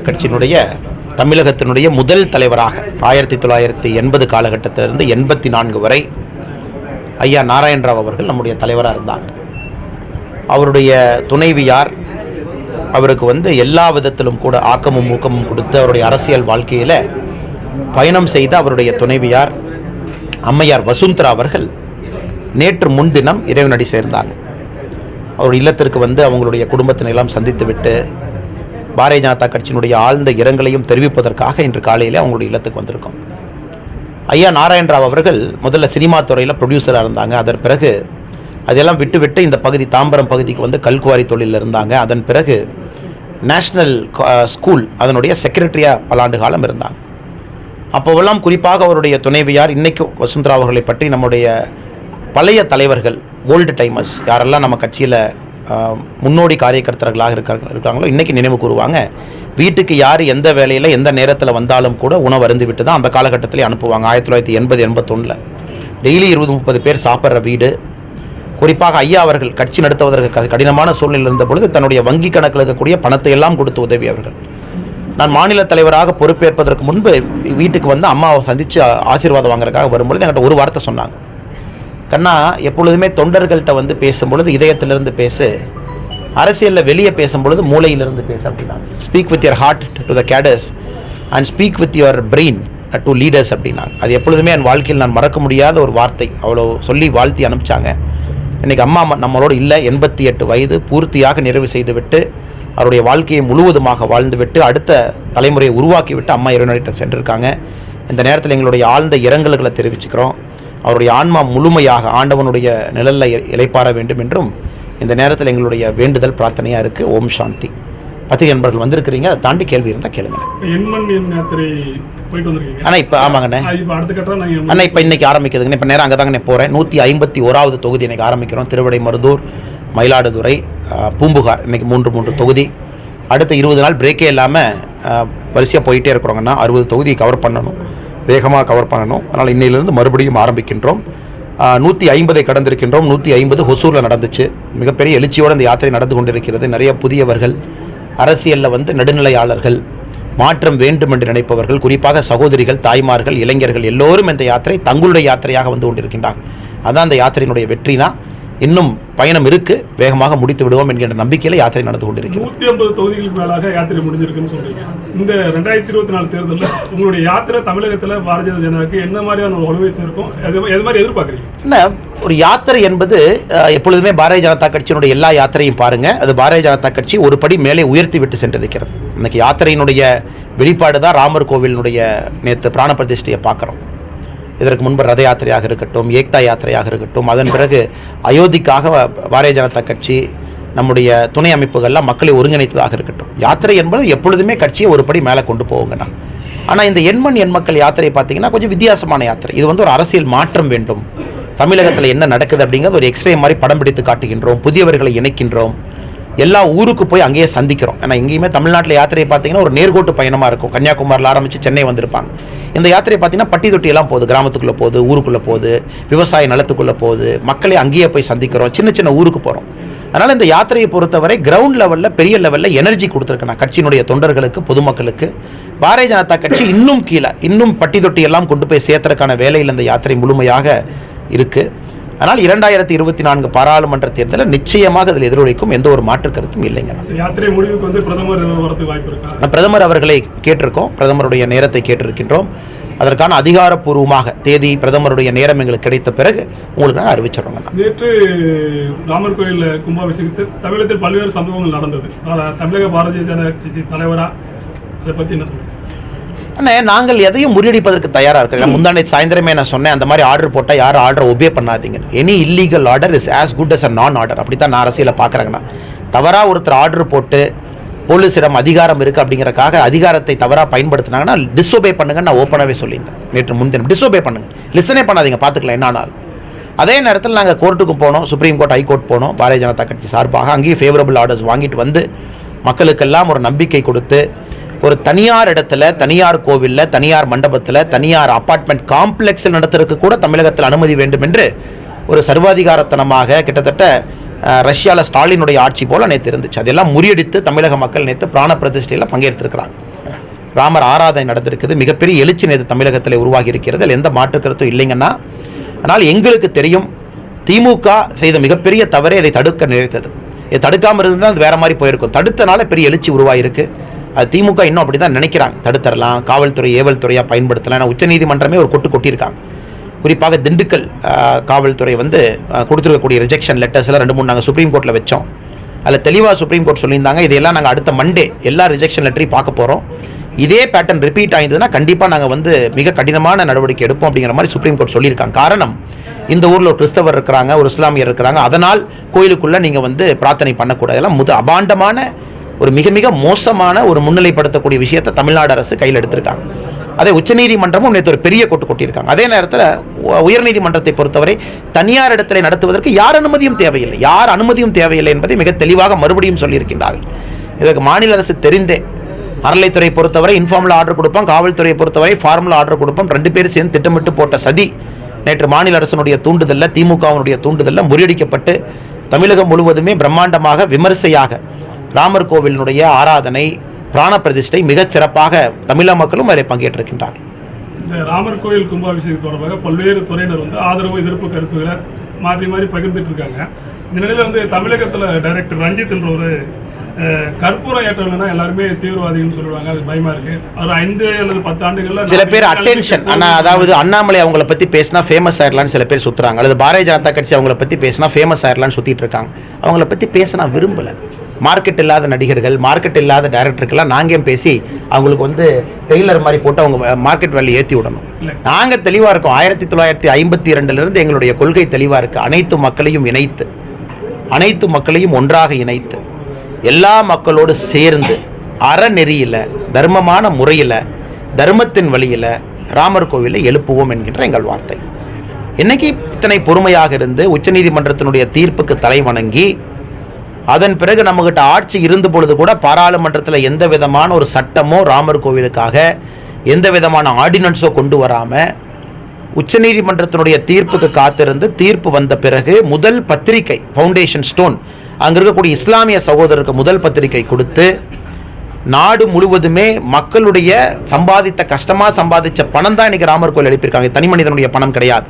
கட்சியினுடைய தமிழகத்தினுடைய முதல் தலைவராக ஆயிரத்தி தொள்ளாயிரத்தி எண்பது காலகட்டத்திலிருந்து எண்பத்தி நான்கு வரை ஐயா நாராயணராவ் அவர்கள் நம்முடைய தலைவராக இருந்தாங்க அவருடைய துணைவியார் அவருக்கு வந்து எல்லா விதத்திலும் கூட ஆக்கமும் ஊக்கமும் கொடுத்து அவருடைய அரசியல் வாழ்க்கையில் பயணம் செய்த அவருடைய துணைவியார் அம்மையார் வசுந்தரா அவர்கள் நேற்று முன்தினம் இறைவனடி சேர்ந்தாங்க. அவர் இல்லத்திற்கு வந்து அவங்களுடைய குடும்பத்தினெல்லாம் சந்தித்து விட்டு பாரதிய ஜனதா கட்சியினுடைய ஆழ்ந்த இரங்கலையும் தெரிவிப்பதற்காக இன்று காலையில் அவங்களுடைய இல்லத்துக்கு வந்திருக்கோம். ஐயா நாராயணராவ் அவர்கள் முதல்ல சினிமா துறையில் ப்ரொடியூசராக இருந்தாங்க. அதன் பிறகு அதெல்லாம் விட்டு விட்டு இந்த பகுதி தாம்பரம் பகுதிக்கு வந்து கல்குவாரி தொழிலில் இருந்தாங்க. அதன் பிறகு நேஷ்னல் ஸ்கூல் uh, அதனுடைய செக்ரட்டரியாக பல ஆண்டு காலம் இருந்தாங்க. அப்போவெல்லாம் குறிப்பாக அவருடைய துணைவியார் இன்றைக்கும் வசுந்தரா அவர்களை பற்றி நம்முடைய பழைய தலைவர்கள் ஓல்டு டைமர்ஸ் யாரெல்லாம் நம்ம கட்சியில் முன்னோடி காரியகர்த்தர்களாக இருக்க இருக்காங்களோ இன்றைக்கி நினைவு கூறுவாங்க. வீட்டுக்கு யார் எந்த வேலையில் எந்த நேரத்தில் வந்தாலும் கூட உணவு அருந்து விட்டு தான் அந்த காலகட்டத்திலே அனுப்புவாங்க. ஆயிரத்தி தொள்ளாயிரத்தி எண்பது எண்பத்தொன்னில். டெய்லி இருபது முப்பது பேர் சாப்பிட்ற வீடு. குறிப்பாக ஐயா அவர்கள் கட்சி நடத்துவதற்கு கடினமான சூழ்நிலை இருந்த பொழுது தன்னுடைய வங்கி கணக்கில் இருக்கக்கூடிய பணத்தை எல்லாம் கொடுத்து உதவி அவர்கள். நான் மாநில தலைவராக பொறுப்பேற்பதற்கு முன்பு வீட்டுக்கு வந்து அம்மாவை சந்தித்து ஆசீர்வாதம் வாங்குறதுக்காக வரும்பொழுது என்கிட்ட ஒரு வார்த்தை சொன்னாங்க. கண்ணா எப்பொழுதுமே தொண்டர்கள்ட்ட வந்து பேசும்பொழுது இதயத்திலிருந்து பேசு. அரசியலில் வெளியே பேசும்பொழுது மூளையிலிருந்து பேசு அப்படின்னா. Speak with your heart to the cadres and speak with your brain to leaders அப்படின்னா. அது எப்பொழுதுமே என் வாழ்க்கையில் நான் மறக்க முடியாத ஒரு வார்த்தை. அவ்வளோ சொல்லி வாழ்த்தி அனுப்பிச்சாங்க. இன்றைக்கி அம்மா ம- நம்மளோடு இல்லை. எண்பத்தி எட்டு வயது பூர்த்தியாக நிறைவு செய்துவிட்டு அவருடைய வாழ்க்கையை முழுவதுமாக வாழ்ந்துவிட்டு அடுத்த தலைமுறையை உருவாக்கிவிட்டு அம்மா இறைவனிடம் சென்றிருக்காங்க. இந்த நேரத்தில் எங்களுடைய ஆழ்ந்த இரங்கல்களை தெரிவிச்சுக்கிறோம். அவருடைய ஆன்மா முழுமையாக ஆண்டவனுடைய நிழலில் இ- இளைப்பாற வேண்டும் என்றும் இந்த நேரத்தில் எங்களுடைய வேண்டுதல் பிரார்த்தனையாக இருக்குது ஓம் சாந்தி. பத்திரிகை நண்பர்கள் வந்திருக்கிறீங்க. அதை தாண்டி கேள்வி இருந்தால் கேளுங்க ஆனால் இப்போ ஆமாங்கண்ணே. அண்ணா இப்போ இன்னைக்கு ஆரம்பிக்குதுங்க இப்போ நேரம் அங்கே தாங்க போகிறேன் நூற்றி ஐம்பத்தி ஓராவது தொகுதி இன்னைக்கு ஆரம்பிக்கிறோம். திருவிடை மருதூர் மயிலாடுதுறை பூம்புகார். இன்னைக்கு மூன்று மூன்று தொகுதி. அடுத்த இருபது நாள் பிரேக்கே இல்லாமல் வரிசையாக போயிட்டே இருக்கிறோங்கன்னா அறுபது தொகுதியை கவர் பண்ணணும். வேகமாக கவர் பண்ணணும். அதனால் இன்னையிலிருந்து மறுபடியும் ஆரம்பிக்கின்றோம். நூற்றி ஐம்பதை கடந்திருக்கின்றோம். நூற்றி ஐம்பது ஹொசூரில் நடந்துச்சு. மிகப்பெரிய எழுச்சியோடு இந்த யாத்திரை நடந்து கொண்டிருக்கிறது. நிறைய புதியவர்கள் அரசியலில் வந்து நடுநிலையாளர்கள் மாற்றம் வேண்டும் என்று நினைப்பவர்கள் குறிப்பாக சகோதரிகள் தாய்மார்கள் இளைஞர்கள் எல்லோரும் இந்த யாத்திரை தங்களுடைய யாத்திரையாக வந்து கொண்டிருக்கின்றார்கள் அதான் அந்த யாத்திரையினுடைய வெற்றினா இன்னும் பயணம் இருக்கு. வேகமாக முடித்து விடுவோம் என்கின்ற நம்பிக்கையில் யாத்திரை நடந்து கொண்டிருக்கிறது. நூத்தி ஐம்பது தொகுதிகளுக்கு மேலாக யாத்திரை முடிஞ்சிருக்குன்னு சொல்றீங்க. இந்த ரெண்டாயிரத்தி இருபத்தி நாலு தேர்தலில் உங்களுடைய யாத்திரை தமிழகத்துல பாரதிய ஜனதாக்கு என்ன மாதிரியான ஒரு வலுவை இருக்கும்? எது மாதிரி எதிர்பார்க்குறீங்க? என்ன ஒரு யாத்திரை என்பது எப்பொழுதுமே பாரதிய ஜனதா கட்சியினுடைய எல்லா யாத்திரையும் பாருங்க. அது பாரதிய ஜனதா கட்சி ஒரு படி மேலே உயர்த்தி விட்டு சென்றிருக்கிறது. இன்னைக்கு யாத்திரையினுடைய வெளிப்பாடு தான் ராமர் கோவிலினுடைய நேற்று பிராண பிரதிஷ்டையை பார்க்குறோம். இதற்கு முன்பு ரத யாத்திரையாக இருக்கட்டும் ஏக்தா யாத்திரையாக இருக்கட்டும் அதன் பிறகு அயோத்திக்காக பாரதிய ஜனதா கட்சி நம்முடைய துணை அமைப்புகள்லாம் மக்களை ஒருங்கிணைத்ததாக இருக்கட்டும். யாத்திரை என்பது எப்பொழுதுமே கட்சியை ஒரு படி மேலே கொண்டு போவோங்கண்ணா ஆனால் இந்த எண்மண் எண்மக்கள் யாத்திரை பார்த்தீங்கன்னா கொஞ்சம் வித்தியாசமான யாத்திரை. இது வந்து ஒரு அரசியல் மாற்றம் வேண்டும். தமிழகத்தில் என்ன நடக்குது அப்படிங்கிறது ஒரு எக்ஸ்ரே மாதிரி படம் பிடித்து காட்டுகின்றோம் புதியவர்களை இணைக்கின்றோம். எல்லா ஊருக்கு போய் அங்கேயே சந்திக்கிறோம். ஏன்னா எங்கேயுமே தமிழ்நாட்டில் யாத்திரையை பார்த்தீங்கன்னா ஒரு நேர்கோட்டு பயணமாக இருக்கும். கன்னியாகுமரியில் ஆரம்பித்து சென்னை வந்திருப்பாங்க. இந்த யாத்திரை பார்த்தீங்கன்னா பட்டி தொட்டியெல்லாம் போகுது. கிராமத்துக்குள்ளே போகுது ஊருக்குள்ளே போகுது விவசாய நிலத்துக்குள்ளே போகுது. மக்களை அங்கேயே போய் சந்திக்கிறோம். சின்ன சின்ன ஊருக்கு போகிறோம் அதனால் இந்த யாத்திரையை பொறுத்தவரை கிரவுண்ட் லெவலில் பெரிய லெவலில் எனர்ஜி கொடுத்துருக்கேன் கட்சியினுடைய தொண்டர்களுக்கு பொதுமக்களுக்கு. பாரதிய ஜனதா கட்சி இன்னும் கீழே இன்னும் பட்டி தொட்டி எல்லாம் கொண்டு போய் சேர்த்துறதுக்கான வேலையில் இந்த யாத்திரை முழுமையாக இருக்குது அதனால் இரண்டாயிரத்தி இருபத்தி நான்கு பாராளுமன்ற தேர்தலில் நிச்சயமாக அதில் எதிரொலிக்கும் எந்த ஒரு மாற்று கருத்தும் இல்லைங்க. பிரதமர் அவர்களை கேட்டிருக்கோம். பிரதமருடைய நேரத்தை கேட்டிருக்கின்றோம். அதற்கான அதிகாரப்பூர்வமாக தேதி பிரதமருடைய நேரம் எங்களுக்கு கிடைத்த பிறகு உங்களுக்கு நான் அறிவிச்சிடுறோங்க. நேற்று ராமர் கோயில் கும்பாபிஷேகத்தில் தமிழகத்தில் பல்வேறு சம்பவங்கள் நடந்தது. தமிழக பாரதிய ஜனதா கட்சி தலைவரா? அதை பத்தி என்ன சொல்லுங்க அண்ணே நாங்கள் எதையும் முறியடிப்பதற்கு தயாராக இருக்கிறோம் முந்தாண்டை சாயந்தரமே நான் சொன்னேன் அந்த மாதிரி ஆர்டர் போட்டால் யாரும் ஆர்டர் ஒபே பண்ணாதீங்க any illegal order is as good as a non order அப்படி தான் நான் அரசியலை பார்க்குறேங்கண்ணா. தவறாக ஒருத்தர் ஆர்டர் போட்டு போலீஸிடம் அதிகாரம் இருக்குது அப்படிங்கிறக்காக அதிகாரத்தை தவறாக பயன்படுத்தினாங்கன்னா டிஸ்ஒபே பண்ணுங்கன்னு நான் ஓப்பனாகவே சொல்லியிருந்தேன். நேற்று முன்தினம். டிஸ்ஒபே பண்ணுங்கள் லிசனே பண்ணாதீங்க பார்த்துக்கலாம் என்னானாலும் அதே நேரத்தில் நாங்கள் கோர்ட்டுக்கு போனோம் சுப்ரீம் கோர்ட் ஹைகோர்ட் போனோம். பாரதிய ஜனதா கட்சி சார்பாக அங்கேயும் ஃபேவரபிள் ஆர்டர்ஸ் வாங்கிட்டு வந்து மக்களுக்கெல்லாம் ஒரு நம்பிக்கை கொடுத்து ஒரு தனியார் இடத்துல தனியார் கோவிலில் தனியார் மண்டபத்தில் தனியார் அப்பார்ட்மெண்ட் காம்ப்ளெக்ஸில் நடத்துறதுக்கு கூட தமிழகத்தில் அனுமதி வேண்டும் என்று ஒரு சர்வாதிகாரத்தனமாக கிட்டத்தட்ட ரஷ்யாவில் ஸ்டாலினுடைய ஆட்சி போல் நேற்று இருந்துச்சு. அதெல்லாம் முறியடித்து தமிழக மக்கள் நேற்று பிராண பிரதிஷ்டையில் பங்கேற்றிருக்கிறாங்க ராமர் ஆராதனை நடந்திருக்குது. மிகப்பெரிய எழுச்சி நேற்று தமிழகத்தில் உருவாகி இருக்கிறது. அதில் எந்த மாற்று கருத்தும் இல்லைங்கன்னா ஆனால் எங்களுக்கு தெரியும் திமுக செய்த மிகப்பெரிய தவறே அதை தடுக்க நினைத்தது. தடுக்காமல் இருந்தால் அது வேற மாதிரி போயிருக்கும். தடுத்தனால பெரிய எழுச்சி உருவாகிருக்கு அது திமுக இன்னும் அப்படி தான் நினைக்கிறாங்க. தடுத்தரலாம் காவல்துறை ஏவல் துறையாக பயன்படுத்தலாம். ஏன்னா உச்சநீதிமன்றமே ஒரு கொட்டு கொட்டியிருக்காங்க. குறிப்பாக திண்டுக்கல் காவல்துறை வந்து கொடுத்துருக்கக்கூடிய ரிஜெக்ஷன் லெட்டர்ஸ்லாம் ரெண்டு மூணு நாங்கள் சுப்ரீம் கோர்ட்டில் வச்சோம். அதில் தெளிவாக சுப்ரீம் கோர்ட் சொல்லியிருந்தாங்க. இதையெல்லாம் நாங்கள் அடுத்த மண்டே எல்லா ரிஜெக்ஷன் லெட்டரையும் பார்க்க போகிறோம் இதே பேட்டர்ன் ரிப்பீட் ஆகிருந்ததுன்னா கண்டிப்பாக நாங்கள் வந்து மிக கடினமான நடவடிக்கை எடுப்போம் அப்படிங்கிற மாதிரி சுப்ரீம் கோர்ட் சொல்லியிருக்காங்க. காரணம் இந்த ஊரில் ஒரு கிறிஸ்தவர் இருக்கிறாங்க ஒரு இஸ்லாமியர் இருக்கிறாங்க அதனால் கோயிலுக்குள்ளே நீங்கள் வந்து பிரார்த்தனை பண்ணக்கூடாது. எல்லாம் முது அபாண்டமான ஒரு மிக மிக மோசமான ஒரு முன்னிலைப்படுத்தக்கூடிய விஷயத்தை தமிழ்நாடு அரசு கையில் எடுத்திருக்காங்க. அதே உச்சநீதிமன்றமும் நேற்று ஒரு பெரிய கொட்டு கொட்டியிருக்காங்க. அதே நேரத்தில் உயர்நீதிமன்றத்தை பொறுத்தவரை தனியார் இடத்துல நடத்துவதற்கு யார் அனுமதியும் தேவையில்லை. யார் அனுமதியும் தேவையில்லை என்பதை மிக தெளிவாக மறுபடியும் சொல்லியிருக்கின்றார்கள். இதற்கு மாநில அரசு தெரிந்தே அறலைத்துறை பொறுத்தவரை இன்ஃபார்மில் ஆர்டர் கொடுப்போம். காவல்துறையை பொறுத்தவரை ஃபார்மில் ஆர்டர் கொடுப்போம். ரெண்டு பேரும் சேர்ந்து திட்டமிட்டு போட்ட சதி நேற்று மாநில அரசனுடைய தூண்டுதலில் திமுகவினுடைய தூண்டுதலில் முறியடிக்கப்பட்டு தமிழகம் முழுவதுமே பிரம்மாண்டமாக விமரிசையாக ராமர் கோவிலினுடைய ஆராதனை பிராண பிரதிஷ்டை மிக சிறப்பாக தமிழக மக்களும் அதில் பங்கேற்றிருக்கின்றார்கள். இந்த ராமர் கோயில் கும்பாபிஷேகம் தொடர்பாக பல்வேறு துறையினர் வந்து ஆதரவு எதிர்ப்பு கருத்துக்களை மாற்றி மாறி பகிர்ந்துட்டு இருக்காங்க. இந்த நிலையில் வந்து தமிழகத்தில் டைரக்டர் ரஞ்சித் என்ற ஒரு கற்பூரம் ஏற்றவங்கன்னா எல்லாருமே தீவிரவாதிகள்னு சொல்லுவாங்க. அது பயமா இருக்கு. ஒரு ஐந்து அல்லது பத்து ஆண்டுகள்ல சில பேர் அட்டென்ஷன் ஆனா அதாவது அண்ணாமலை அவங்கள பத்தி பேசினா ஃபேமஸ் ஆயிடலாம்னு சில பேர் சுத்துறாங்க. அல்லது பாரதிய ஜனதா கட்சி அவங்கள பத்தி பேசினா ஃபேமஸ் ஆயிடலாம்னு சுத்திட்டு இருக்காங்க. அவங்கள பத்தி பேச நான் விரும்பல. மார்க்கெட் இல்லாத நடிகர்கள் மார்க்கெட் இல்லாத டைரக்டருக்கெல்லாம் நாங்க ஏன் பேசி அவங்களுக்கு வந்து டெய்லர் மாதிரி போட்டு அவங்க மார்க்கெட் வேலையை ஏற்றி விடணும். இல்ல. நாங்க தெளிவா இருக்கோம். ஆயிரத்தி தொள்ளாயிரத்தி ஐம்பத்தி இரண்டுல இருந்து எங்களுடைய கொள்கை தெளிவா இருக்கு. அனைத்து மக்களையும் இணைத்து அனைத்து மக்களையும் ஒன்றாக இணைத்து. எல்லா மக்களோடு சேர்ந்து அறநெறியில் தர்மமான முறையில் தர்மத்தின் வழியில் ராமர் கோவிலை எழுப்புவோம் என்கின்ற எங்கள் வார்த்தை. இன்னைக்கு இத்தனை பொறுமையாக இருந்து உச்சநீதிமன்றத்தினுடைய தீர்ப்புக்கு தலை வணங்கி அதன் பிறகு நம்மகிட்ட ஆட்சி இருந்த பொழுது கூட பாராளுமன்றத்தில் எந்த விதமான ஒரு சட்டமோ ராமர் கோவிலுக்காக எந்த விதமான ஆர்டினன்ஸோ கொண்டு வராமல் உச்சநீதிமன்றத்தினுடைய தீர்ப்புக்கு காத்திருந்து தீர்ப்பு வந்த பிறகு முதல் பத்திரிகை ஃபவுண்டேஷன் ஸ்டோன் அங்கே இருக்கக்கூடிய இஸ்லாமிய சகோதரருக்கு முதல் பத்திரிகை கொடுத்து நாடு முழுவதுமே மக்களுடைய சம்பாதித்த கஷ்டமாக சம்பாதிச்ச பணம் தான் இன்றைக்கி ராமர் கோயில் எழுப்பியிருக்காங்க தனி மனிதனுடைய பணம் கிடையாது.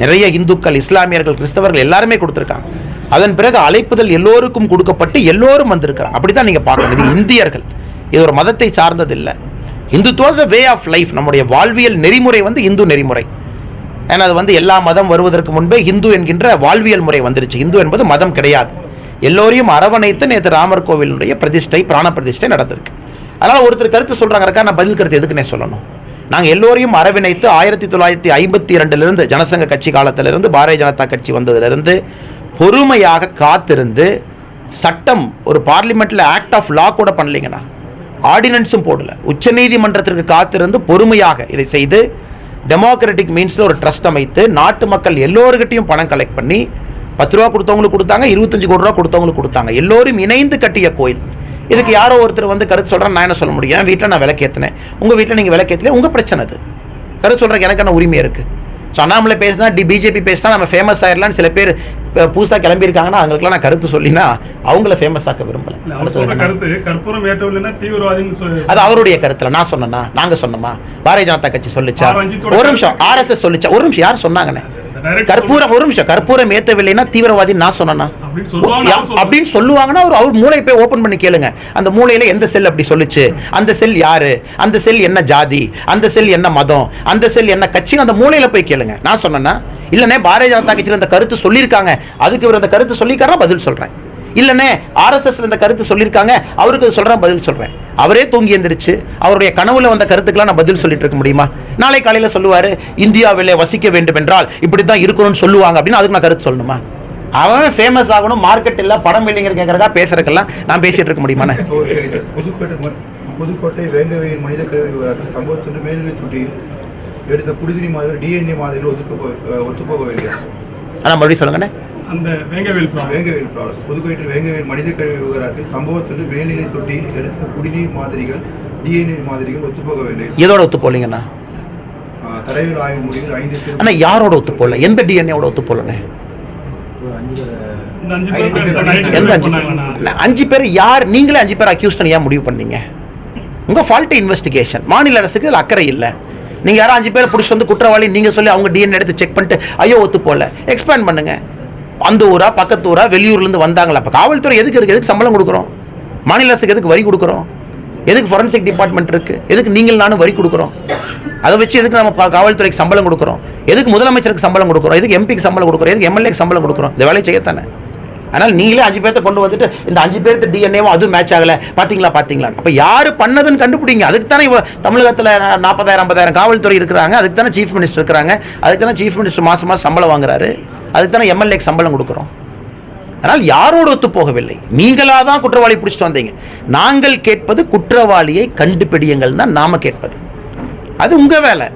நிறைய இந்துக்கள் இஸ்லாமியர்கள் கிறிஸ்தவர்கள் எல்லாருமே கொடுத்துருக்காங்க. அதன் பிறகு அழைப்புதல் எல்லோருக்கும் கொடுக்கப்பட்டு எல்லோரும் வந்திருக்கிறாங்க. அப்படிதான் நீங்கள் பார்க்கணும். இது இந்தியர்கள். இது ஒரு மதத்தை சார்ந்தது இல்லை இந்துத்துவாஸ் வே ஆஃப் லைஃப் நம்முடைய வாழ்வியல் நெறிமுறை வந்து இந்து நெறிமுறை. ஏன்னா அது வந்து எல்லா மதம் வருவதற்கு முன்பே இந்து என்கின்ற வாழ்வியல் முறை வந்துருச்சு. இந்து என்பது மதம் கிடையாது. எல்லோரையும் அரவணைத்து நேற்று ராமர் கோவிலுடைய பிரதிஷ்டை பிராண பிரதிஷ்டை நடந்திருக்கு. அதனால் ஒருத்தர் கருத்து சொல்கிறாங்க இருக்கா நான் பதில் கருத்து எதுக்குன்னே சொல்லணும். நாங்கள் எல்லோரையும் அரவணைத்து ஆயிரத்தி தொள்ளாயிரத்தி ஐம்பத்தி இரண்டுலேருந்து ஜனசங்க கட்சி காலத்திலிருந்து பாரதிய ஜனதா கட்சி வந்ததிலிருந்து பொறுமையாக காத்திருந்து சட்டம் ஒரு பார்லிமெண்ட்டில் ஆக்ட் ஆஃப் லா கூட பண்ணலைங்கண்ணா. ஆர்டினன்ஸும் போடல. உச்சநீதிமன்றத்திற்கு காத்திருந்து பொறுமையாக இதை செய்து டெமோக்ராட்டிக் மீன்ஸில் ஒரு ட்ரஸ்ட் அமைத்து நாட்டு மக்கள் எல்லோருக்கிட்டையும் பணம் கலெக்ட் பண்ணி பத்து ரூபா கொடுத்தவங்களுக்கு கொடுத்தாங்க இருபத்தஞ்சு கோடி ரூபா கொடுத்தவங்களுக்கு கொடுத்தாங்க. எல்லோரும் இணைந்து கட்டிய கோயில். இதுக்கு யாரோ ஒருத்தர் வந்து கருத்து சொல்கிறேன் நான் என்ன சொல்ல முடியும்? என் வீட்டில் நான் விளக்கேற்றினேன் உங்கள் வீட்டில் நீங்கள் விளக்கேற்றல உங்கள் பிரச்சனை அது. கருத்து சொல்கிறக்கு எனக்கு என்ன உரிமை இருக்குது ஸோ அண்ணாமலை பேசினா டி பிஜேபி பேசினா நம்ம ஃபேமஸ் ஆயிடலாம்னு சில பேர் புதுசாக கிளம்பியிருக்காங்கன்னா அவங்களுக்குலாம் நான் கருத்து சொல்லினா அவங்கள ஃபேமஸ் ஆக்க விரும்பல. அது அவருடைய கருத்துல. நான் சொன்னேனா நாங்க சொன்னோமா? பாரதிய ஜனதா கட்சி சொல்லுச்சா? ஒரு நிமிஷம் ஆர்எஸ்எஸ் சொல்லுச்சா? ஒரு நிமிஷம் யார் சொன்னாங்கண்ணே கற்பூரம் ஒரு நிமிஷம். கற்பூரம் ஏத்தவில்லைன்னா தீவிரவாதி நான் சொன்னேனா? அப்படின்னு சொல்லுவாங்கன்னா அவர் அவர் மூளை போய் ஓபன் பண்ணி கேளுங்க. அந்த மூளையில எந்த செல் அப்படி சொல்லுச்சு? அந்த செல் யாரு? அந்த செல் என்ன ஜாதி? அந்த செல் என்ன மதம்? அந்த செல் என்ன கட்சின்னு அந்த மூளையில போய் கேளுங்க. நான் சொன்னேன்னா இல்லனே பாரதிய ஜனதா கட்சியில் அந்த கருத்து சொல்லியிருக்காங்க. அதுக்கு இவர் அந்த கருத்து சொல்லியிருக்காரா பதில் சொல்றேன். இல்லனே ஆர்எஸ்எஸ்ல இந்த கருத்து சொல்லியிருக்காங்க. அவருக்கு சொல்றேன் பதில் சொல்றேன். அவரே தூங்கி எந்திரிச்சு அவருடைய கனவுல வந்த கருத்துக்கெல்லாம் நான் பதில் சொல்லிட்டு இருக்க முடியுமா? நாளை காலையில சொல்லுவாரு இந்தியாவிலே வசிக்க வேண்டும் என்றால் இப்படித்தான் இருக்கணும்னு சொல்லுவாங்க அப்படின்னு அதுக்கு நான் கருத்து சொல்லணுமா? அவன் ஃபேமஸ் ஆகணும் மார்க்கெட் இல்ல படம் இல்லைங்கிற கேட்கறதா பேசுறதுக்கெல்லாம் நான் பேசிட்டு இருக்க முடியுமாண்ணே புதுக்கோட்டை வேங்கவையின் மனித கழிவு விவகாரத்தில் சம்பவத்தொன்று மேல்நிலை தொட்டியில் எடுத்த குடிநீர் மாதிரி டிஎன்ஏ மாதிரியில் ஒத்துப்போ ஒத்துப்போகவில்லை ஆனா மறுபடியும் சொல்லுங்கண்ணே அந்த வேங்கவேல் ப்ராப்ளம் வேங்கவேல் ப்ராசஸ் புதுக்கோட்டை வேங்கவேல் மனித கழிவு விவகாரத்தில் சம்பவத்தொன்று மேல்நிலை தொட்டியில் எடுத்த குடிநீர் மாதிரிகள் டிஎன்ஏ மாதிரிகள் ஒத்துப்போகவில்லை எதோட ஒத்து போலீங்கண்ணா ஆஹ் தடவியல் ஆய்வு முடிவில் ஐந்து சிறு ஆனா யாரோட ஒத்து போல எந்த டிஎன்ஏவோட ஒத்து பேருக்கு எந்த அஞ்சு பண்ணாங்களா? பேர் அஞ்சு பேர் யார்? நீங்களே அஞ்சு பேர் அக்யூஸ் பண்ணி ஏன் முடிவு பண்ணீங்க? உங்க ஃபால்ட் இன்வெஸ்டிகேஷன் மாநில அரசுக்கு இதுல அக்கறை இல்லை. நீங்க யாரும் அஞ்சு பேரை பிடிச்சி வந்து குற்றவாளி நீங்க சொல்லி அவங்க டிஎன்ஏ எடுத்து செக் பண்ணிட்டு ஐயோ ஒத்து போல எக்ஸ்பேண்ட் பண்ணுங்க. அந்த ஊரா பக்கத்து ஊரா வெளியூர்ல இருந்து வந்தாங்களா? அப்ப காவல்துறை எதுக்கு இருக்கு? எதுக்கு சம்பளம் கொடுக்குறோம்? மாநில அரசுக்கு எதுக்கு வரி கொடுக்குறோம்? எதுக்கு ஃபாரன்சிக் டிபார்ட்மெண்ட் இருக்குது எதுக்கு நீங்கள் நானும் வரி கொடுக்குறோம்? அதை வச்சு எதுக்கு நம்ம காவல்துறைக்கு சம்பளம் கொடுக்குறோம்? எதுக்கு முதலமைச்சருக்கு சம்பளம் கொடுக்குறோம்? எதுக்கு எம்பிக்கு சம்பளம் கொடுக்குறோம்? எதுக்கு எம்எல்ஏக்கு சம்பளம் கொடுக்குறோம்? இந்த வேலையை செய்யத்தானே அதனால் நீங்களே அஞ்சு பேர்த்த கொண்டு வந்துட்டு இந்த அஞ்சு பேர்த்து டிஎன்ஏவும் அதுவும் மேட்ச் ஆகலை. பார்த்தீங்களா பார்த்தீங்களா அப்போ யார் பண்ணதுன்னு கண்டுபிடிங்க. அதுக்கு தானே இவ நாற்பதாயிரம் ஐம்பதாயிரம் காவல்துறை இருக்கிறாங்க. அதுக்கு தானே சீஃப் மினிஸ்டர் இருக்கிறாங்க. அதுக்கு தானே சீஃப் மினிஸ்டர் மாதம் மாதம் சம்பளம் வாங்குறாரு. அதுக்கு தானே எம்எல்ஏக்கு சம்பளம் கொடுக்குறோம். அதனால் யாரோடு ஒத்து போகவில்லை. நீங்களா தான் குற்றவாளி பிடிச்சிட்டு வந்தீங்க. நாங்கள் கேட்பது குற்றவாளியை கண்டுபிடியுங்கள் தான் நாம கேட்பது. அது உங்க வேலை.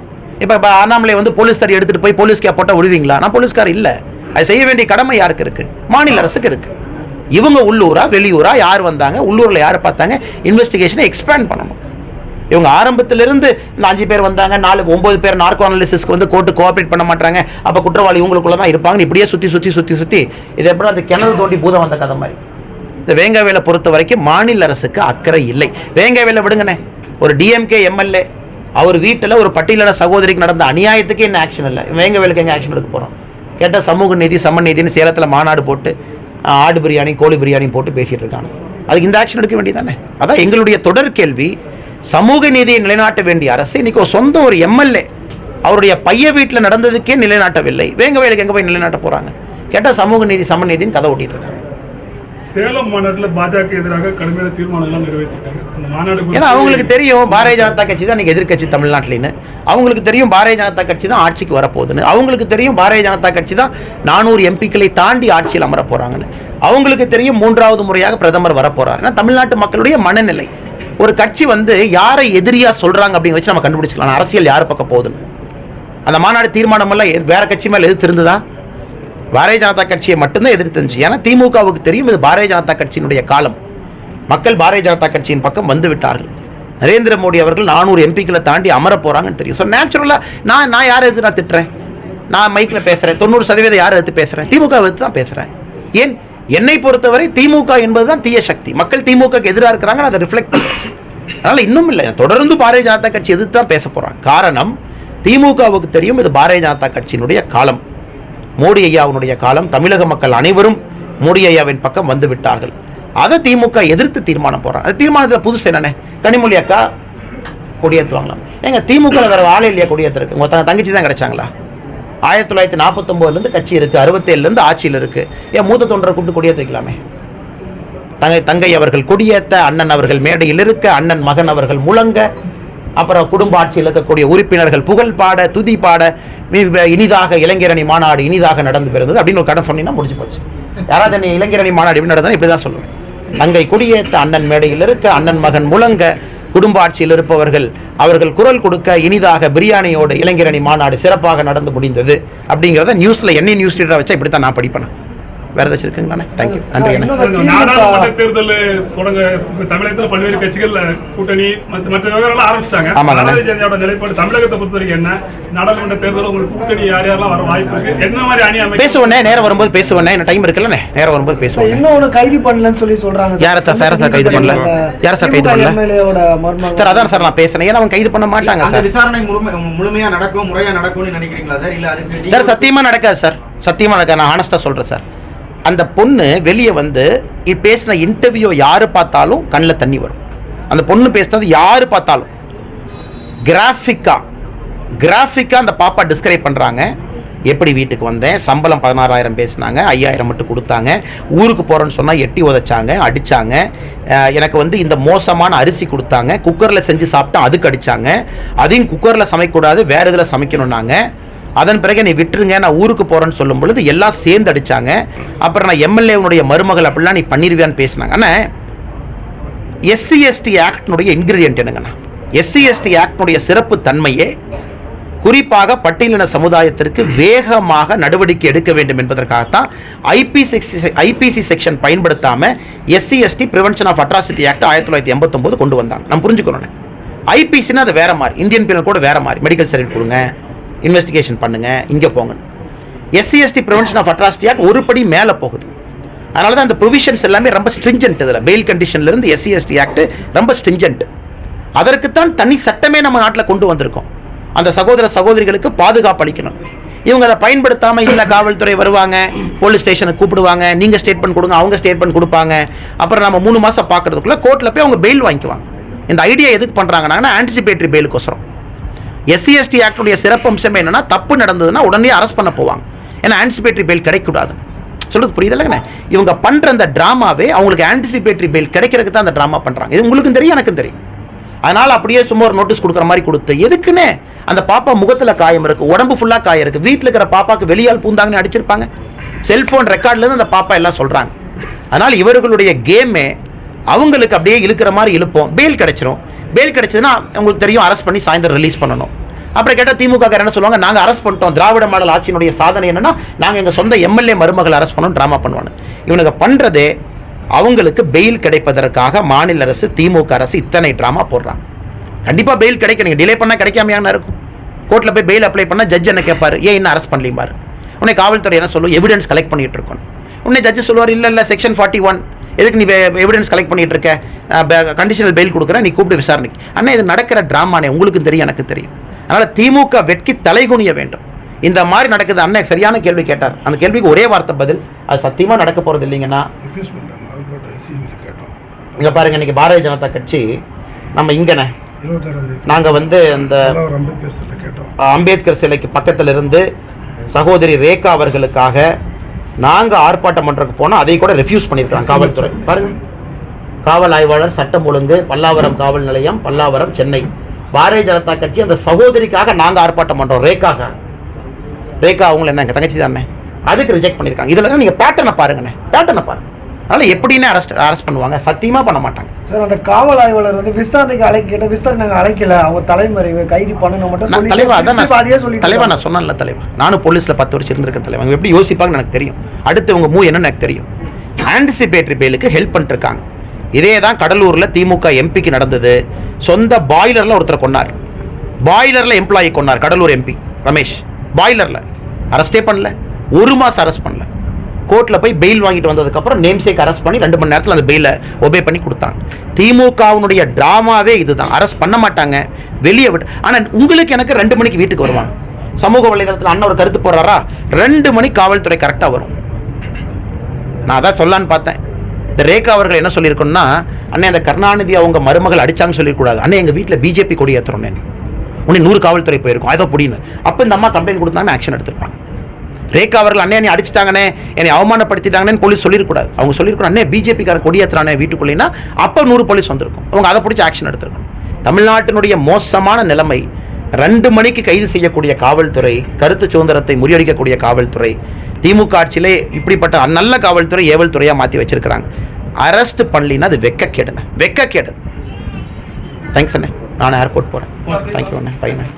இப்ப இப்ப அண்ணாமலை வந்து போலீஸ்கார் எடுத்துட்டு போய் போலீஸ்கார் போட்டா விடுவீங்களா நான் போலீஸ்கார் இல்லை. அது செய்ய வேண்டிய கடமை யாருக்கு இருக்கு? மாநில அரசுக்கு இருக்கு. இவங்க உள்ளூரா வெளியூரா யார் வந்தாங்க உள்ளூரில் யார் பார்த்தாங்க? இன்வெஸ்டிகேஷனை எக்ஸ்பேண்ட் பண்ணணும். இவங்க ஆரம்பத்திலிருந்து இந்த அஞ்சு பேர் வந்தாங்க நாலு ஒன்பது பேர் நார்கோ அனாலிசிஸ்க்கு வந்து கோர்ட்டு கோஆப்ரேட் பண்ண மாட்டாங்க. அப்போ குற்றவாளி இவங்களுக்குள்ள தான் இருப்பாங்க இப்படியே சுற்றி சுற்றி சுற்றி சுற்றி இது எப்படி அந்த கிணறு தோண்டி பூதம் வந்த கதை மாதிரி. இந்த வேங்கவேலை பொறுத்த வரைக்கும் மாநில அரசுக்கு அக்கறை இல்லை. வேங்கவேலை விடுங்கண்ணே. ஒரு டிஎம்கே எம்எல்ஏ அவர் வீட்டில் ஒரு பட்டியலின சகோதரிக்கு நடந்த அநியாயத்துக்கு என்ன ஆக்ஷன் இல்லை? வேங்கவேலுக்கு எங்கே ஆக்ஷன் எடுக்க போகிறோம் கேட்டால் சமூக நீதி சமநீதினு சேலத்தில் மாநாடு போட்டு ஆடு பிரியாணி கோழி பிரியாணி போட்டு பேசிகிட்டு இருக்காங்க. அதுக்கு இந்த ஆக்ஷன் எடுக்க வேண்டியதானே அதான் எங்களுடைய தொடர் கேள்வி. சமூக நீதியை நிலைநாட்ட வேண்டிய அரசு இன்னைக்கு சொந்த ஒரு எம்எல்ஏ அவருடைய பைய வீட்டில் நடந்ததுக்கே நிலைநாட்டவில்லை. வேங்கவேலுக்கு எங்க போய் நிலைநாட்ட போறாங்க? கேட்டால் சமூக நீதி சம நீதின்னு கதை ஓட்டிட்டு இருக்காங்க. சேலம் மாநாட்டில் பாஜக எதிராக கடுமையான தீர்மானங்கள் நிறைவேற்றிருக்காங்க. அந்த மாநாடு குறித்து- ஏன்னா அவங்களுக்கு தெரியும் பாரதிய ஜனதா கட்சி தான் இன்னைக்கு எதிர்க்கட்சி தமிழ்நாட்டிலின்னு. அவங்களுக்கு தெரியும் பாரதிய ஜனதா கட்சி தான் ஆட்சிக்கு வரப்போகுதுன்னு. அவங்களுக்கு தெரியும் பாரதிய ஜனதா கட்சி தான் நானூறு எம்பிக்களை தாண்டி ஆட்சியில் அமர போறாங்கன்னு. அவங்களுக்கு தெரியும் மூன்றாவது முறையாக பிரதமர் வரப்போறார். ஏன்னா தமிழ்நாட்டு மக்களுடைய மனநிலை. ஒரு கட்சி வந்து யாரை எதிரியா சொல்றாங்க அப்படின்னு வச்சு நம்ம கண்டுபிடிச்சிக்கலாம். அரசியல் யார் பக்கம் போகுதுன்னு. அந்த மாநாடு தீர்மானம் எல்லாம் வேற கட்சி மேல எதிர்த்து இருந்ததா பாரதிய ஜனதா கட்சியை மட்டும்தான் எதிர்த்துச்சு ஏன்னா திமுகவுக்கு தெரியும் இது பாரதிய ஜனதா கட்சியினுடைய காலம். மக்கள் பாரதிய ஜனதா கட்சியின் பக்கம் வந்து விட்டார்கள். நரேந்திர மோடி அவர்கள் நானூறு எம்பிக்களை தாண்டி அமர போறாங்கன்னு தெரியும். ஸோ நேச்சுரலாக நான் நான் யாரை எதிர்த்து நான் திட்டுறேன்? நான் மைக்கில் பேசுகிறேன் தொண்ணூறு சதவீதம் யாரை எடுத்து பேசுகிறேன் திமுக எடுத்து தான் பேசுகிறேன் ஏன் என்னை பொறுத்தவரை திமுக என்பதுதான் தீய சக்தி. மக்கள் திமுக எதிராக இருக்கிறாங்க அதை ரிஃப்ளெக்ட் அதனால இன்னும் இல்லை. தொடர்ந்து பாரதிய ஜனதா கட்சி எதிர்த்து தான் பேச போறான் காரணம் திமுகவுக்கு தெரியும் இது பாரதிய ஜனதா கட்சியினுடைய காலம். மோடி ஐயாவினுடைய காலம். தமிழக மக்கள் அனைவரும் மோடி ஐயாவின் பக்கம் வந்து விட்டார்கள். அதை திமுக எதிர்த்து தீர்மானம் போறான் அது தீர்மானத்தில் புதுசு என்னண்ணே கனிமொழி அக்கா கொடியேற்றுவாங்களாம் ஏங்க திமுக வேற ஆளே இல்லையா கொடியேற்றுருக்கு உங்க தங்கச்சி தான் கிடைச்சாங்களா? ஆயிரத்தி தொள்ளாயிரத்தி நாற்பத்தொம்போதுலேருந்து கட்சி இருக்கு அறுபத்தேழுலேருந்து ஆட்சியில் இருக்கு. ஏன் மூத்த தொண்டரை கூட்டு கொடியேற்ற தங்கை தங்கை அவர்கள் கொடியேற்ற அண்ணன் அவர்கள் மேடையில் இருக்க அண்ணன் மகன் அவர்கள் முழங்க அப்புறம் குடும்ப ஆட்சியில் இருக்கக்கூடிய உறுப்பினர்கள் புகழ் பாட துதி பாட இனிதாக இளைஞரணி மாநாடு இனிதாக நடந்து பிறந்தது அப்படின்னு ஒரு கடன் சொன்னீங்கன்னா முடிஞ்சு போச்சு. யாராவது என்னை இளைஞரணி மாநாடு எப்படி நடந்தால் இப்படி தான் சொல்லுவேன். தங்கை குடியேத்த அண்ணன் மேடையில் இருக்க அண்ணன் மகன் முழங்க குடும்ப ஆட்சியில் இருப்பவர்கள் அவர்கள் குரல் கொடுக்க இனிதாக பிரியாணியோட இளைஞரணி மாநாடு சிறப்பாக நடந்து முடிந்தது. அப்படிங்கிறத நியூஸில் என்ன நியூஸ் ரீடராக வச்சா இப்படி தான் நான் படிப்பேன். வேற ஏதாச்சும் இருக்குங்களாண்ணே தேங்க்யூ நன்றி இன்னொரு தேர்தல் தொடங்க தமிழகத்துல பல்வேறு கட்சிகள் கூட்டணி மற்ற மற்ற விவகாரம் ஆரம்பிச்சிட்டாங்க. நிலைப்பாடு தமிழகத்தை பொறுத்த வரைக்கும் என்ன? நாடாளுமன்ற தேர்தல் உங்களுக்கு கூட்டணி யார் யாரெல்லாம் வர வாய்ப்பு இருக்கு? என்ன மாதிரி அணி பேசுவேண்ணே நேரம் வரும்போது பேசுவேண்ணே. என்ன டைம் இருக்குல்லண்ணே. நேரம் வரும்போது பேசுவேன் இன்னொன்னு கைது பண்ணலன்னு சொல்லி சொல்றாங்க யாரை சார், யாரை சார் கைது பண்ணல? யாரை சார் கைது பண்ணல? சார் அதான் சார் நான் பேசுனேன் ஏன்னா அவங்க கைது பண்ண மாட்டாங்க அந்த சார். விசாரணை முழுமை முழுமையா நடக்கும் முறையா நடக்கும்னு நினைக்கிறீங்களா சார்? இல்ல அதுக்கு சார் சத்தியமா நடக்காது சார். சத்தியமா நடக்காது. நான் ஆனஸ்டா சொல்றேன் சார். அந்த பொண்ணு வெளியே வந்து பேசின இன்டர்வியூ யார் பார்த்தாலும் கண்ணில் தண்ணி வரும். அந்த பொண்ணு பேசினது யார் பார்த்தாலும். கிராஃபிக்கா கிராஃபிக்காக அந்த பாப்பா டிஸ்கிரைப் பண்ணுறாங்க எப்படி வீட்டுக்கு வந்தேன்? சம்பளம் பதினாறாயிரம் பேசினாங்க. ஐயாயிரம் மட்டும் கொடுத்தாங்க. ஊருக்கு போகிறேன்னு சொன்னால் எட்டி உதைச்சாங்க அடித்தாங்க எனக்கு வந்து இந்த மோசமான அரிசி கொடுத்தாங்க. குக்கரில் செஞ்சு சாப்பிட்டா அதுக்கு அடித்தாங்க அதையும் குக்கரில் சமைக்கக்கூடாது வேறு இதில் சமைக்கணுன்னாங்க அதன் பிறகு நீ விட்டுருங்க நான் ஊருக்கு போகிறேன்னு சொல்லும் பொழுது எல்லாம் சேர்ந்து அடித்தாங்க அப்புறம் நான் எம்எல்ஏனுடைய மருமகள் அப்படிலாம் நீ பண்ணிடுவியான்னு பேசினாங்க. ஆனால் எஸ்சி எஸ்டி ஆக்டினுடைய இன்கிரீடியன்ட் என்னங்கண்ணா? எஸ்சி எஸ்டி ஆக்டினுடைய சிறப்பு தன்மையே குறிப்பாக பட்டியலின சமுதாயத்திற்கு வேகமாக நடவடிக்கை எடுக்க வேண்டும் என்பதற்காகத்தான் ஐபிசி ஐபிசி செக்ஷன் பயன்படுத்தாம SC ST prevention of atrocity act ஆயிரத்தி தொள்ளாயிரத்தி எண்பத்தொம்போது கொண்டு வந்தாங்க. நம்ம புரிஞ்சுக்கணும் ஐபிசின்னா அது வேற மாதிரி. இந்தியன் பீனல் கூட வேற மாதிரி. மெடிக்கல் சர்டிஃபிகேட் கொடுங்க. இன்வெஸ்டிகேஷன் பண்ணுங்கள் இங்கே போங்க. SC ST of atrocity act ஒரு படி மேலே போகுது. அதனால தான் அந்த ப்ரொவிஷன்ஸ் எல்லாமே ரொம்ப ஸ்ட்ரிஞ்சன்ட் இதில். பெயில் கண்டிஷன்லேருந்து எஸ்சி எஸ்டி ஆக்ட் ரொம்ப ஸ்ட்ரிஞ்சன்ட் அதற்குத்தான் தனி சட்டமே நம்ம நாட்டில் கொண்டு வந்திருக்கோம். அந்த சகோதர சகோதரிகளுக்கு பாதுகாப்பு அளிக்கணும். இவங்க அதை பயன்படுத்தாமல் இல்லை காவல்துறை வருவாங்க போலீஸ் ஸ்டேஷனுக்கு கூப்பிடுவாங்க நீங்கள் ஸ்டேட்மெண்ட் கொடுங்க அவங்க ஸ்டேட்மெண்ட் கொடுப்பாங்க. அப்புறம் நம்ம மூணு மாதம் பார்க்குறதுக்குள்ளே கோர்ட்டில் போய் அவங்க பெயில் வாங்கிக்குவாங்க. இந்த ஐடியா எதுக்கு பண்ணுறாங்கன்னா ஆன்டிசிபேட்டரி பெயிலுக்கோசரம் எஸ்சி எஸ்டி ஆக்டுடைய சிறப்பம்சம் என்னன்னா தப்பு நடந்ததுன்னா உடனே அரெஸ்ட் பண்ண போவாங்க. ஏன்னா ஆன்டிசிபேட்டரி பெயில் கிடைக்கக்கூடாது. சொல்றது புரியுதுல்லங்கண்ணே இவங்க பண்ற அந்த டிராமாவே அவங்களுக்கு ஆன்டிசிபேட்டரி பெயில் கிடைக்கிறதுக்கு தான் அந்த ட்ராமா பண்றாங்க. இது உங்களுக்கும் தெரியும் எனக்கும் தெரியும். அதனால அப்படியே சும்மா ஒரு நோட்டீஸ் கொடுக்குற மாதிரி கொடுத்து எதுக்குன்னு அந்த பாப்பா முகத்துல காயம் இருக்கு உடம்பு ஃபுல்லா காயம் இருக்கு வீட்டில் இருக்கிற பாப்பாக்கு வெளியால் பூந்தாங்கன்னு அடிச்சிருப்பாங்க. செல்போன் ரெக்கார்ட்ல இருந்து அந்த பாப்பா எல்லாம் சொல்றாங்க. அதனால இவர்களுடைய கேமே அவங்களுக்கு அப்படியே இழுக்கிற மாதிரி இழுப்போம். பெயில் கிடைச்சிரும். பெயில் கிடைச்சதுன்னா உங்களுக்கு தெரியும் அரெஸ்ட் பண்ணி சாயந்தரம் ரிலீஸ் பண்ணணும். அப்புறம் கேட்டால் திமுக என்ன சொல்லுவாங்க நாங்கள் அரெஸ்ட் பண்ணிட்டோம். திராவிட மாடல் ஆட்சியினுடைய சாதனை என்னன்னா நாங்கள் எங்கள் சொந்த எம்எல்ஏ மருமகள் அரெஸ்ட் பண்ணோம் ட்ராமா பண்ணுவாங்க இவனுக்கு பண்ணுறதே அவங்களுக்கு பெயில் கிடைப்பதற்காக மாநில அரசு திமுக அரசு இத்தனை ட்ராமா போடுறாங்க. கண்டிப்பாக பெயில் கிடைக்க நீங்கள் டிலே பண்ணால் கிடைக்காமையான இருக்கும். கோர்ட்டில் போய் பெயில் அப்ளை பண்ணால் ஜட்ஜ் என்ன கேட்பார் ஏன் இன்னும் அரெஸ்ட் பண்ணலிம்பாரு? உன்னை காவல்துறை என்ன சொல்லும்? எவிடன்ஸ் கலெக்ட் பண்ணிட்டு இருக்கணும் உன்னை ஜட்ஜ் சொல்லுவார் இல்லை இல்லை செக்ஷன் ஃபார்ட்டி ஒன் எதுக்கு நீ எவிடன்ஸ் கலெக்ட் பண்ணிட்டு இருக்க கண்டிஷனல் பெயில் கொடுக்குறேன் நீ கூப்பிட்டு விசாரணைக்கு. அண்ணா இது நடக்கிற ட்ராமானே உங்களுக்கும் தெரியும் எனக்கு தெரியும். அதனால் திமுக வெட்கி தலைகுனிய வேண்டும். இந்த மாதிரி நடக்குது அண்ணன் சரியான கேள்வி கேட்டார். அந்த கேள்விக்கு ஒரே வார்த்தை பதில் அது சத்தியமாக நடக்க போகிறது இல்லைங்கன்னா இங்கே பாருங்க இன்னைக்கு பாரதிய ஜனதா கட்சி நம்ம இங்கண்ணே நாங்கள் வந்து அந்த அம்பேத்கர் சிலைக்கு பக்கத்தில் இருந்து சகோதரி ரேகா அவர்களுக்காக நாங்கள் ஆர்ப்பாட்டம் பண்ணுறதுக்கு போனால் அதை கூட ரெஃப்யூஸ் பண்ணியிருக்காங்க காவல்துறை. பாருங்க. காவல் ஆய்வாளர் சட்டம் ஒழுங்கு பல்லாவரம் காவல் நிலையம் பல்லாவரம் சென்னை. பாரதிய ஜனதா கட்சி அந்த சகோதரிக்காக நாங்கள் ஆர்ப்பாட்டம் பண்ணுறோம் ரேகாக. ரேகா அவங்கள என்ன எங்கள் தங்கச்சி தானே? அதுக்கு ரிஜெக்ட் பண்ணியிருக்காங்க இதில் நீங்கள் பேட்டர்னை பாருங்கண்ணே பேட்டர்னை பாருங்க. அதனால் எப்படின்னு அரெஸ்ட் அரெஸ்ட் பண்ணுவாங்க. சத்தியமாக பண்ண மாட்டாங்க. சார் அந்த காவல் ஆய்வாளர் வந்து விசாரணைக்கு அழைக்க கேட்ட விசாரணை அழைக்கல. அவங்க தலைமறைவு கைது பண்ணணும் மட்டும் தலைவா அதான் பாதியே சொல்லி தலைவா நான் சொன்னேன்ல தலைவா. நானும் போலீஸ்ல பத்து வருஷம் இருந்திருக்கேன் தலைவா. இவங்க எப்படி யோசிப்பாங்கன்னு எனக்கு தெரியும். அடுத்து இவங்க மூவ் என்னன்னு எனக்கு தெரியும். ஆன்டிசிபேட்டரி பெயிலுக்கு ஹெல்ப் பண்ணிட்டு இருக்காங்க இதே தான் கடலூர்ல திமுக எம்பிக்கு நடந்தது. சொந்த பாய்லர்ல ஒருத்தர் கொன்னார். பாய்லர்ல எம்ப்ளாயி கொன்னார் கடலூர் எம்பி ரமேஷ். பாய்லர்ல அரெஸ்டே பண்ணல. ஒரு மாசம் அரெஸ்ட் பண்ணல. கோர்ட்டில் போய் பெயில் வாங்கிட்டு வந்ததுக்கப்புறம் நேம் சேக் அரெஸ்ட் பண்ணி ரெண்டு மணி நேரத்தில் அந்த பெயிலை ஒபே பண்ணி கொடுத்தாங்க. திமுகவினுடைய ட்ராமாவே இதுதான். அரெஸ்ட் பண்ண மாட்டாங்க. வெளியே விட்டு ஆனால் உங்களுக்கு எனக்கு ரெண்டு மணிக்கு வீட்டுக்கு வருவாங்க. சமூக வலைதளத்தில் அண்ணன் ஒரு கருத்து போடுறாரா? ரெண்டு மணி காவல்துறை கரெக்டாக வரும். நான் அதான் சொல்லலான்னு பார்த்தேன். இந்த ரேகா அவர்கள் என்ன சொல்லியிருக்கோம்னா அண்ணே அந்த கருணாநிதி அவங்க மருமகள் அடிச்சாங்கன்னு சொல்லிடக்கூடாது அண்ணே எங்கள் வீட்டில் பிஜேபி கொடி ஏற்றுறோம் உடனே நூறு காவல்துறை போயிருக்கும். அதை புடின்னு. அப்போ இந்த அம்மா கம்ப்ளைண்ட் கொடுத்தாங்க ஆக்ஷன் எடுத்திருப்பாங்க. ரேகா அவர்கள் அண்ணே என்னை அடிச்சிட்டாங்கனே என்னை அவமானப்படுத்திட்டாங்கன்னு போலீஸ் சொல்லியிருக்கூடாது அவங்க சொல்லியிருக்கணும் அண்ணே பிஜேபிக்காரன் கொடியேற்றுறானே வீட்டுக்குள்ளேனா அப்போ நூறு போலீஸ் வந்திருக்கும். அவங்க அதை பிடிச்சி ஆக்ஷன் எடுத்திருக்கணும். தமிழ்நாட்டினுடைய மோசமான நிலைமை ரெண்டு மணிக்கு கைது செய்யக்கூடிய காவல்துறை கருத்து சுதந்திரத்தை முறியடிக்கக்கூடிய காவல்துறை திமுக ஆட்சியிலே இப்படிப்பட்ட நல்ல காவல்துறை ஏவல் துறையாக மாற்றி வச்சிருக்கிறாங்க. அரெஸ்ட் பண்ணலின்னா அது வெக்கக்கேடுங்க. வெக்கக்கேடு. தேங்க்ஸ் அண்ணே. நான் ஏர்போர்ட் போகிறேன் தேங்க்யூ அண்ணே. பை அண்ணே.